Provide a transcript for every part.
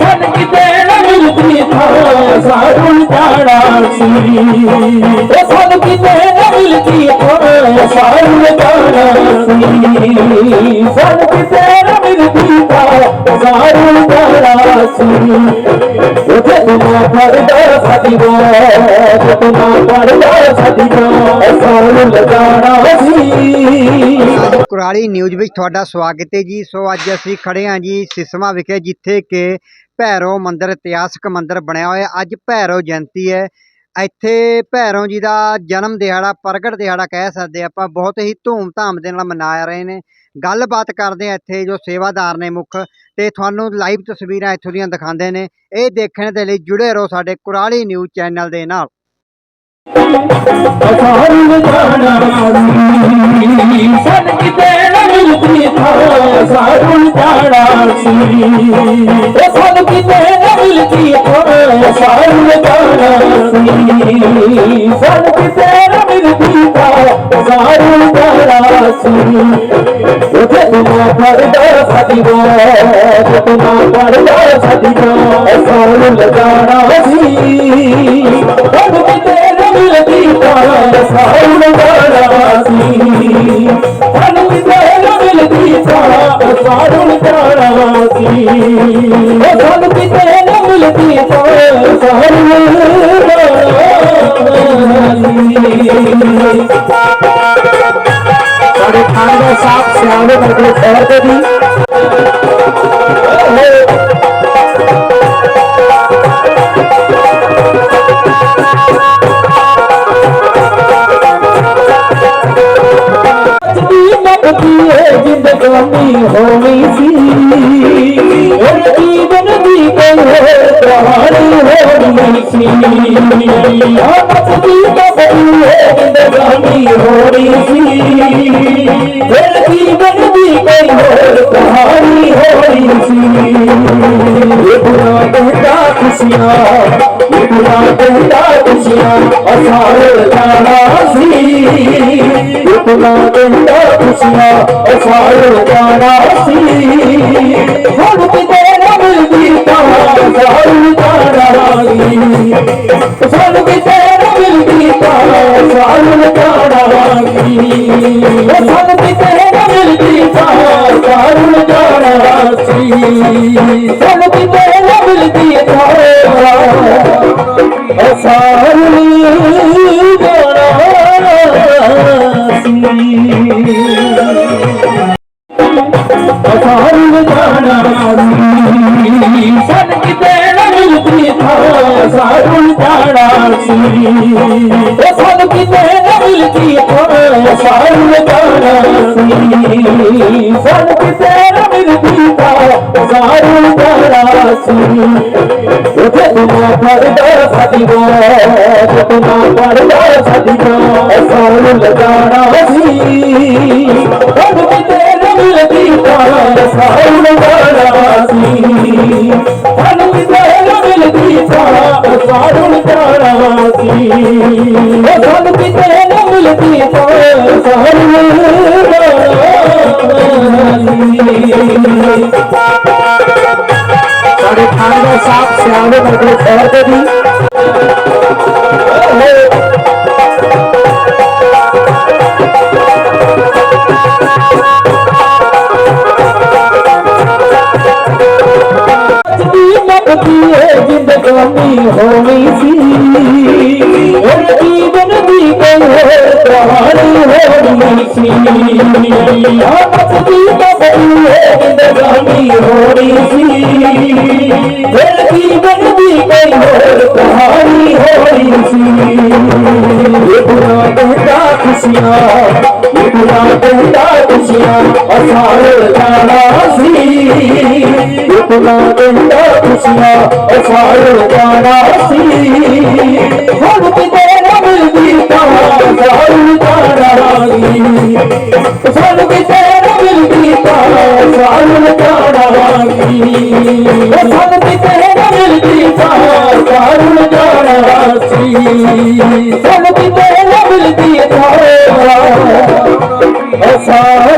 सामे न मिली था साधा ते मिलती था साधन ता ਅਸਾਰੂ ਉਥੇ ਤੁਮਾ ਪਰਦਾ ਸਦੀਵੋ ਤੁਮਾ ਪਰਦਾ ਸਦੀਵੋ ਅਸਾਰੂ ਲਗਾਣਾ ਸੀ ਕੁਰਾਲੀ ਨਿਊਜ਼ ਵਿੱਚ ਤੁਹਾਡਾ ਸਵਾਗਤ ਹੈ ਜੀ। ਸੋ ਅੱਜ ਅਸੀਂ ਖੜੇ ਹਾਂ ਜੀ ਸਿਸਮਾ ਵਿਖੇ, ਜਿੱਥੇ ਕਿ ਭੈਰੋ ਮੰਦਿਰ, ਇਤਿਹਾਸਕ ਮੰਦਿਰ ਬਣਿਆ ਹੋਇਆ। ਅੱਜ ਭੈਰੋ ਜਯੰਤੀ ਹੈ। ਇੱਥੇ ਭੈਰੋ ਜੀ ਦਾ ਜਨਮ ਦਿਹਾੜਾ, ਪ੍ਰਗਟ ਦਿਹਾੜਾ ਕਹਿ ਸਕਦੇ ਆਪਾਂ। ਬਹੁਤ ਹੀ ਧੂਮ-ਧਾਮ ਦੇ ਨਾਲ ਮਨਾ ਰਹੇ ਨੇ। ਗੱਲਬਾਤ ਕਰਦੇ ਆ ਇੱਥੇ ਜੋ ਸੇਵਾਦਾਰ ਨੇ ਮੁੱਖ। ਤੇ ਤੁਹਾਨੂੰ ਲਾਈਵ ਤਸਵੀਰਾਂ ਇੱਥੋਂ ਦੀਆਂ ਦਿਖਾਉਂਦੇ ਨੇ। ਇਹ ਦੇਖਣ ਦੇ ਲਈ ਜੁੜੇ ਰਹੋ ਸਾਡੇ ਕੁਰਾਲੀ ਨਿਊਜ਼ ਚੈਨਲ ਦੇ ਨਾਲ। ਸਨ ਕਿਤੇ ਨਾ ਮਿਲਦੀ ਥਾ ਜਾਣਾ ਸੀ ਉਹ ਸਨ ਕਿਤੇ ਨਾ ਮਿਲਦੀ ਥਾ ਅਸਾਰੂ ਜਾਣਾ ਸੀ ਸਨ ਕਿਤੇ ਨਾ ਮਿਲਦੀ ਥਾ ਅਸਾਰੂ ਜਾਣਾ ਸੀ ਉਥੇ ਤੁਮਾ ਪਰਦਾ ਸਦੀਵੋ ਤੁਮਾ ਪਰਦਾ ਸਦੀਵੋ ਅਸਾਰੂ ਲਗਾਣਾ ਸੀ ਉਹ ਕਿਤੇ ਨਾ ਮਿਲਦੀ ਥਾ ਅਸਾਰੂ ਲਗਾਣਾ ਮਿਲਦੀ ਥਾ ਸੀ ਉਹ ਸਾਨੂੰ ਕਿਤੇ ਨਾ ਮਿਲਦੀ ਥਾ ਅਸਾਰੂ ਸਾਡੇ ਖਾਣੇ ਦਾ ਸਾਥ ਸਿਆਣੇ ਵਰਗੇ ਖੈਰ ਦੇ ਦੀ ਹੋਣੀ ਸੀ ਆਪਸ ਦੀ ਕਬਰੀ ਜਿੰਦਗਾਨੀ ਹੋਣੀ ਸੀ ਉਹ ਜੀਵਨ ਦੀ ਕੋਈ ਹੋਰ ਕਹਾਣੀ ਹੋਣੀ ਸੀ ਇਹ ਬੁਰਾ ਕਹਿੰਦਾ ਖੁਸ਼ੀਆਂ ਇਹ ਬੁਰਾ ਕਹਿੰਦਾ ਖੁਸ਼ੀਆਂ ਅਸਾਰ ਜਾਣਾ ਸੀ ਇਹ ਬੁਰਾ ਕਹਿੰਦਾ ਖੁਸ਼ੀਆਂ ਅਸਾਰ ਜਾਣਾ ਸੀ ਹੁਣ ਕਿਤੇ ਨਾ ਮਿਲਦੀ ਤਾਂ ਅਸਾਰ ਸਾਨੂੰ ਕਿਤੇ ਨਾ ਮਿਲਦੀ ਤਾਂ ਅਸਾਰ ਜਾਣਾ ਸੀ ਸਾਨੂੰ ਕਿਤੇ ਨਾ ਮਿਲਦੀ ਤਾਂ ਸਾਨੂੰ ਜਾਣਾ ਸੀ ਸਾਨੂੰ ਕਿਤੇ ਨਾ ਮਿਲਦੀ ਤਾਂ ਅਸਾਰ ਅਸਾਰੂ ਜਾਣਾ ਸਨ ਕਿਤੇ ਅਸਾਰੂ ਜਾਣਾ ਸੀ। ਉਹ ਸਨ ਕਿਤੇ ਮਿਲਦੀ ਥਾ ਅਸਾਰੂ ਜਾਣਾ ਸੀ। ਸਨ ਕਿਤੇ ਮਿਲਦੀ ਥਾ ਅਸਾਰੂ ਜਾਣਾ ਸੀ। ਉਥੇ ਤੁਮਾ ਪਰਦਾ ਸਦੀਵੋ ਤੁਮਾ ਪਰਦਾ ਸਦੀਵੋ ਅਸਾਰੂ ਲਗਾਣਾ ਸੀ। ਉਹ ਕਿਤੇ ਮਿਲਦੀ ਤਾਂ ਅਸਾਰੂ ਲਗਾਣਾ ਸੀ। ਸਾਨੂੰ ਕਿਤੇ ਨਾ ਸੀ ਉਹ ਸਾਨੂੰ ਕਿਤੇ ਨਾ ਮਿਲਦੀ ਤਾਂ ਸਾਡੇ ਖਾਣੇ ਦਾ ਸਾਥ ਸਿਆਣੇ ਵਰਗੇ ਖੈਰ ਦੇ ਦੀ ਹੋਣੀ ਸੀ ਆਪਸ ਦੀ ਕਬਰੀ ਜਿੰਦਗਾਨੀ ਹੋਣੀ ਸੀ ਫਿਰ ਜੀਵਨ ਦੀ ਕੋਈ ਹੋਰ ਕਹਾਣੀ ਹੋਣੀ ਸੀ ਇਹ ਬੁਰਾ ਕਹਿੰਦਾ ਖੁਸ਼ੀਆਂ ਇਹ ਬੁਰਾ ਕਹਿੰਦਾ ਖੁਸ਼ੀਆਂ ਅਸਾਰ ਜਾਣਾ ਸੀ ਇਹ ਬੁਰਾ ਕਹਿੰਦਾ ਖੁਸ਼ੀਆਂ ਅਸਾਰ ਜਾਣਾ ਸੀ ਹੁਣ ਕਿਤੇ ਨਾ ਮਿਲਦੀ ਤਾਂ ਅਸਾਰ ਕਾੜਾਂਗੀ ਸਾਨੂੰ ਕਿਤੇ ਮਿਲਦੀ ਤਾਂ ਸਾਲ ਕਾੜਾਂਗੀ ਸਾਨੂੰ ਕਿਤੇ ਮਿਲਦੀ ਤਾਂ ਸਾਲ ਕਾੜਾਂਗੀ ਸਾਨੂੰ ਕਿਤੇ ਮਿਲਦੀ ਤਾਂ ਸਾਲ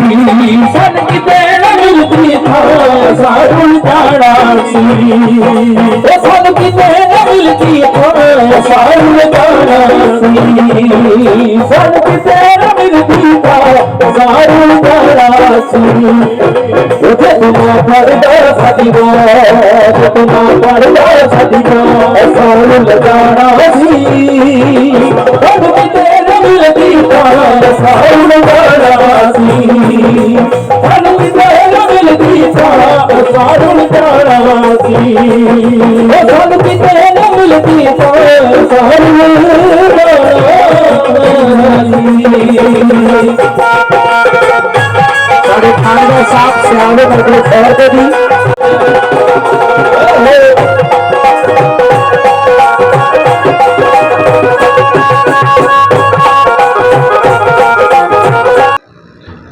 ਕਾੜਾਂਗੀ ਸਾਨੂੰ ਕਿਤੇ ਥਾਂ ਸਾਨੂੰ ਜਾਣਾ ਸੀ ਕਿਤੇ ਨਾ ਥਾਂ ਸਾਨੂੰ ਸੀ ਉਥੇ ਤੁਮਾ ਪਰਦਾ ਸਾਡੀ ਬਾਤ ਤੁਮਾ ਪਰਦਾ ਸਾਡੀ ਬਾਤ ਸਾਨੂੰ ਲਗਾਣਾ ਸੀ ਸਾਨੂੰ ਕਿਤੇ ਮਿਲਦੀ ਥਾਂ ਸਾਨੂੰ ਥਾਂ ਸਾਨੂੰ ਜਾਣਾ ਸੀ ਉਹ ਸਾਨੂੰ ਕਿਤੇ ਨਾ ਮਿਲਦੀ ਥਾਂ ਸਾਨੂੰ ਜਾਣਾ ਸੀ ਸਾਡੇ ਖਾਣੇ ਦਾ ਸਾਫ਼ ਸਿਆਣੇ ਕਰਕੇ ਖੈਰ ਦੇ ਦੀ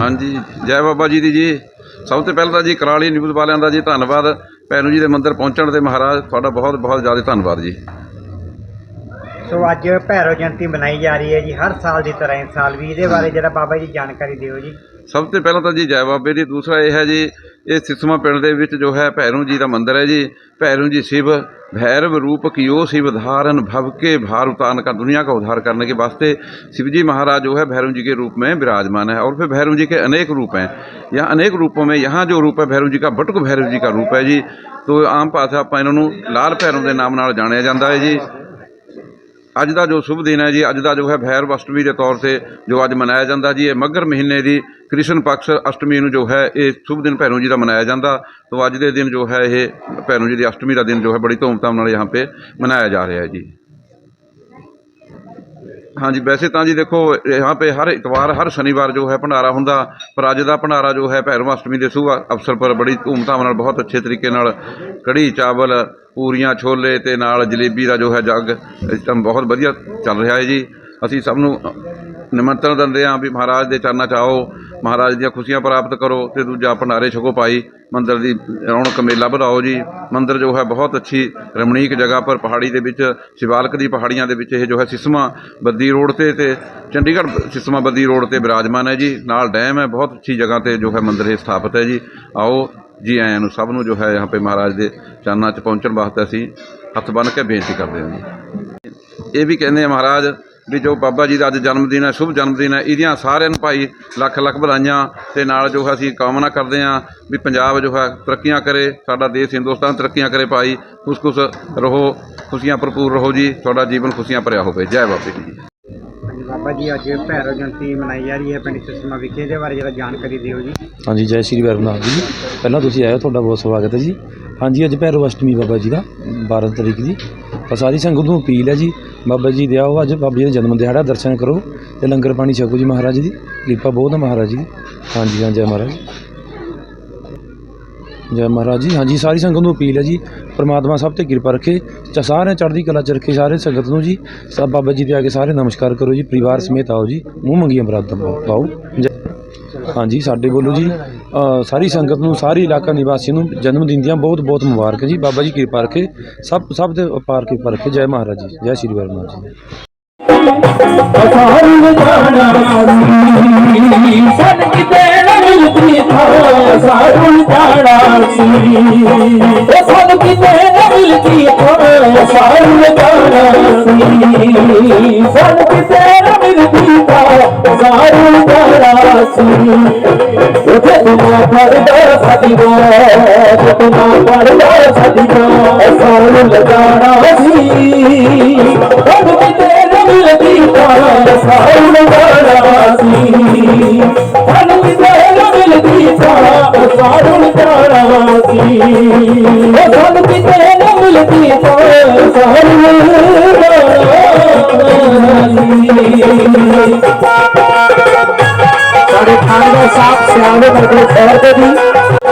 ਹਾਂਜੀ ਜੈ ਬਾਬਾ ਜੀ ਦੀ ਜੀ ਸਭ ਤੋਂ ਪਹਿਲਾਂ ਤਾਂ ਜੀ ਕਰਾਲੀ ਨਿਊਜ਼ ਵਾਲਿਆਂ ਦਾ ਜੀ ਧੰਨਵਾਦ। ਭੈਣੂ ਜੀ ਦੇ ਮੰਦਿਰ ਪਹੁੰਚਣ ਤੇ ਮਹਾਰਾਜ ਤੁਹਾਡਾ ਬਹੁਤ ਬਹੁਤ ਜ਼ਿਆਦਾ ਧੰਨਵਾਦ ਜੀ। ਸੋ ਅੱਜ ਭੈਰੋ ਜਯੰਤੀ ਮਨਾਈ ਜਾ ਰਹੀ ਹੈ ਜੀ ਹਰ ਸਾਲ ਦੀ ਤਰ੍ਹਾਂ ਇਸ ਸਾਲ ਵੀ। ਇਹਦੇ ਬਾਰੇ ਜਿਹੜਾ ਬਾਬਾ ਜੀ ਜਾਣਕਾਰੀ ਦਿਓ ਜੀ। ਸਭ ਤੋਂ ਪਹਿਲਾਂ ਤਾਂ ਜੀ ਜੈ ਬਾਬੇ ਦੀ ਦੂਸਰਾ ਇਹ ਹੈ ਜੀ ਇਹ ਸਿਸਮਾ ਪਿੰਡ ਦੇ ਵਿੱਚ ਜੋ ਹੈ ਭੈਰੂ ਜੀ ਦਾ ਮੰਦਿਰ ਹੈ ਜੀ ਭੈਰੂ ਜੀ शिव भैरव रूप कियो शिव धारण भव के भार उतारने का दुनिया का उद्धार करने के वास्ते शिव जी महाराज जो है भैरव जी के रूप में विराजमान है और फिर भैरव जी के अनेक रूप हैं यहाँ अनेक रूपों में यहाँ जो रूप है भैरव जी का बटुक भैरव जी का रूप है जी तो ਆਮ ਭਾਸ਼ਾ ਆਪਾਂ ਇਹਨਾਂ ਨੂੰ ਲਾਲ ਭੈਰੋਂ ਦੇ ਨਾਮ ਨਾਲ ਜਾਣਿਆ ਜਾਂਦਾ ਹੈ ਜੀ ਅੱਜ ਦਾ ਜੋ ਸ਼ੁਭ ਦਿਨ ਹੈ ਜੀ, ਅੱਜ ਦਾ ਜੋ ਹੈ ਭੈਰਵ ਅਸ਼ਟਮੀ ਦੇ ਤੌਰ ਤੇ ਜੋ ਅੱਜ ਮਨਾਇਆ ਜਾਂਦਾ ਜੀ, ਇਹ ਮੱਘਰ ਮਹੀਨੇ ਦੀ ਕ੍ਰਿਸ਼ਨ ਪਕਸ਼ ਅਸ਼ਟਮੀ ਨੂੰ ਜੋ ਹੈ, ਇਹ ਸ਼ੁਭ ਦਿਨ ਭੈਰੋ ਜੀ ਦਾ ਮਨਾਇਆ ਜਾਂਦਾ। ਤੋਂ ਅੱਜ ਦੇ ਦਿਨ ਜੋ ਹੈ, ਇਹ ਭੈਰੋ ਜੀ ਦੀ ਅਸ਼ਟਮੀ ਦਾ ਦਿਨ ਜੋ ਹੈ, ਬੜੀ ਧੂਮਧਾਮ ਨਾਲ ਯਹਾਂ ਪੇ ਮਨਾਇਆ ਜਾ ਰਿਹਾ ਹੈ ਜੀ। ਹਾਂਜੀ ਵੈਸੇ ਤਾਂ ਜੀ ਦੇਖੋ यहाँ पे ਹਰ ਇਤਵਾਰ ਹਰ ਸ਼ਨੀਵਾਰ ਜੋ ਹੈ ਭੰਡਾਰਾ ਹੁੰਦਾ ਪਰ ਅੱਜ ਦਾ ਭੰਡਾਰਾ ਜੋ ਹੈ ਭੈਰਵ ਅਸ਼ਟਮੀ ਦੇ ਸ਼ੁਭ ਅਵਸਰ ਪਰ ਬੜੀ ਧੂਮਧਾਮ ਨਾਲ ਬਹੁਤ ਅੱਛੇ ਤਰੀਕੇ ਨਾਲ ਕੜੀ ਚਾਵਲ ਪੂਰੀਆਂ ਛੋਲੇ ਤੇ ਨਾਲ ਜਲੇਬੀ ਦਾ ਜੋ ਹੈ ਜੱਗ ਇਸ ਟਾਈਮ ਬਹੁਤ ਵਧੀਆ ਚੱਲ ਰਿਹਾ ਹੈ ਜੀ ਅਸੀਂ ਸਭ ਨੂੰ ਨਿਮੰਤਰਣ ਦਿੰਦੇ ਹਾਂ ਵੀ ਮਹਾਰਾਜ ਦੇ ਚਰਨਾਂ 'ਚ ਆਓ, ਮਹਾਰਾਜ ਦੀਆਂ ਖੁਸ਼ੀਆਂ ਪ੍ਰਾਪਤ ਕਰੋ ਤੇ ਦੂਜਾ ਭੰਡਾਰੇ ਛਕੋ ਪਾਈ ਮੰਦਰ ਦੀ ਰੌਣਕ ਮੇਲਾ ਵਧਾਓ ਜੀ। ਮੰਦਰ ਜੋ ਹੈ ਬਹੁਤ ਅੱਛੀ ਰਮਣੀਕ ਜਗ੍ਹਾ ਪਰ ਪਹਾੜੀ ਦੇ ਵਿੱਚ, ਸ਼ਿਵਾਲਕ ਦੀ ਪਹਾੜੀਆਂ ਦੇ ਵਿੱਚ ਇਹ ਜੋ ਹੈ ਸਿਸਮਾ ਬੱਦੀ ਰੋਡ ਤੇ ਤੇ ਚੰਡੀਗੜ੍ਹ ਸਿਸਮਾ ਬੱਦੀ ਰੋਡ ਤੇ ਵਿਰਾਜਮਾਨ ਹੈ ਜੀ। ਨਾਲ ਡੈਮ ਹੈ, ਬਹੁਤ ਅੱਛੀ ਜਗ੍ਹਾ ਤੇ ਜੋ ਹੈ ਮੰਦਰ ਇਹ ਸਥਾਪਿਤ ਹੈ ਜੀ। ਆਓ ਜੀ ਆਇਆਂ ਨੂੰ ਸਭ ਨੂੰ ਜੋ ਹੈ ਯਹਾਂ ਪੇ ਮਹਾਰਾਜ ਦੇ ਚਰਨਾਂ 'ਚ ਪਹੁੰਚਣ ਵਾਸਤੇ ਅਸੀਂ ਹੱਥ ਬੰਨ ਕੇ ਬੇਨਤੀ ਕਰਦੇ ਹਾਂ ਜੀ। ਇਹ ਵੀ ਕਹਿੰਦੇ ਆ ਮਹਾਰਾਜ ਵੀ ਜੋ ਬਾਬਾ ਜੀ ਦਾ ਅੱਜ ਜਨਮ ਦਿਨ ਹੈ ਸ਼ੁਭ ਜਨਮ ਦਿਨ ਹੈ ਇਹਦੀਆਂ ਸਾਰਿਆਂ ਨੂੰ ਭਾਈ ਲੱਖ ਲੱਖ ਵਧਾਈਆਂ ਤੇ ਨਾਲ ਜੋ ਹੈ ਅਸੀਂ ਕਾਮਨਾ ਕਰਦੇ ਹਾਂ ਵੀ ਪੰਜਾਬ ਜੋ ਹੈ ਤਰੱਕੀਆਂ ਕਰੇ ਸਾਡਾ ਦੇਸ਼ ਹਿੰਦੁਸਤਾਨ ਤਰੱਕੀਆਂ ਕਰੇ ਭਾਈ ਖੁਸ਼ ਖੁਸ਼ ਰਹੋ ਖੁਸ਼ੀਆਂ ਭਰਪੂਰ ਰਹੋ ਜੀ ਤੁਹਾਡਾ ਜੀਵਨ ਖੁਸ਼ੀਆਂ ਭਰਿਆ ਹੋਵੇ ਜੈ ਬਾਬੇ ਦੀ ਜੀ। ਹਾਂਜੀ ਬਾਬਾ ਜੀ ਅੱਜ ਭੈਰੋ ਜਯੰਤੀ ਮਨਾਈ ਜਾ ਰਹੀ ਹੈ ਪਿੰਡ ਸਿਸਮਾ ਵਿਖੇ ਇਹਦੇ ਬਾਰੇ ਜਿਹੜਾ ਜਾਣਕਾਰੀ ਦਿਓ ਜੀ। ਹਾਂਜੀ ਜੈ ਸ਼੍ਰੀ ਵੈਰਨਾਥ ਜੀ। ਪਹਿਲਾਂ ਤੁਸੀਂ ਆਏ ਹੋ ਤੁਹਾਡਾ ਬਹੁਤ ਸਵਾਗਤ ਹੈ ਜੀ। ਹਾਂਜੀ ਅੱਜ ਭੈਰਵ ਅਸ਼ਟਮੀ ਬਾਬਾ ਜੀ ਦਾ 12 ਤਰੀਕ ਦੀ। ਤਾਂ ਸਾਰੀ ਸੰਗਤ ਨੂੰ ਅਪੀਲ ਹੈ ਜੀ ਬਾਬਾ ਜੀ ਦੇ ਆਓ ਅੱਜ, ਬਾਬਾ ਜੀ ਦਾ ਜਨਮ ਦਿਹਾੜਾ, ਦਰਸ਼ਨ ਕਰੋ। ਤੇ ਲੰਗਰ ਪਾਣੀ ਛਕੋ ਜੀ ਮਹਾਰਾਜ ਦੀ। ਕਿਰਪਾ ਬਹੁਤ ਹੈ ਮਹਾਰਾਜ ਜੀ ਦੀ। ਹਾਂਜੀ, ਹਾਂ, ਜੈ ਮਹਾਰਾਜ। ਜੈ ਮਹਾਰਾਜ ਜੀ, ਹਾਂਜੀ, ਸਾਰੀ ਸੰਗਤ ਨੂੰ ਅਪੀਲ ਹੈ ਜੀ। ਪ੍ਰਮਾਤਮਾ ਸਭ ਤੇ ਕਿਰਪਾ ਰੱਖੇ। ਚ ਸਾਰੇ ਚੜ੍ਹਦੀ ਕਲਾ ਚ ਰੱਖੇ ਸਾਰੇ ਸੰਗਤ ਨੂੰ ਜੀ। ਸਭ ਬਾਬਾ ਜੀ ਦੇ ਆ ਕੇ ਸਾਰੇ ਨਮਸਕਾਰ ਕਰੋ ਜੀ। ਪਰਿਵਾਰ ਸਮੇਤ ਆਓ ਜੀ। ਮੂੰਹ ਮੰਗੀਆਂ ਬਰਾਦਾਂ ਪਾਓ। ਜੈ ਹਾਂਜੀ, ਸਾਡੇ ਬੋਲੋ ਜੀ ਸਾਰੀ ਸੰਗਤ ਨੂੰ ਸਾਰੀ ਇਲਾਕਾ ਨਿਵਾਸੀ ਨੂੰ ਜਨਮ ਦਿਨ ਦੀਆਂ ਬਹੁਤ ਬਹੁਤ ਮੁਬਾਰਕ ਜੀ ਬਾਬਾ ਜੀ ਕਿਰਪਾ ਰੱਖੇ ਸਭ ਸਭ ਦੇ ਅਪਾਰ ਕਿਰਪਾ ਰੱਖੇ ਜੈ ਮਹਾਰਾਜ ਜੀ ਜੈ ਸ਼੍ਰੀ ਵਰਮਾ ਜੀ ਸਾਨੂੰ ਜਾਣਾ ਸੀ ਸਨ ਕਿਤੇ ਨਾ ਮਿਲਦੀ ਥਾਂ ਜਾਣਾ ਸੀ ਉਹ ਕਿਤੇ ਨਾ ਮਿਲਦੀ ਥਾਂ ਜਾਣਾ ਸੀ ਸਾਨੂੰ ਕਿਤੇ ਨਾ ਮਿਲਦੀ ਥਾਂ ਉਥੇ ਤੁਮਾ ਪਰਦਾ ਸਾਡੀ ਬਾਤ ਤੁਮਾ ਪਰਦਾ ਸਾਡੀ ਸਾਨੂੰ ਲਗਾਣਾ ਸੀ ਸਾਨੂੰ ਕਿਤੇ ਨਾ ਮਿਲਦੀ ਥਾਂ ਸਾਨੂੰ ਜਾਣਾ ਸੀ ਸਾਨੂੰ ਕਿਤੇ ਮਿਲਦੀ ਥਾਂ ਸਾਨੂੰ ਜਾਣਾ ਸੀ ਸਾਨੂੰ ਕਿਤੇ ਮਿਲਦੀ ਥਾਂ ਸਾਨੂੰ ਸਾਡੇ ਖਾਣੇ ਦਾ ਸਾਫ਼ ਸਿਆਣੇ ਕਰਕੇ ਖੈਰ ਦੇ ਦੀ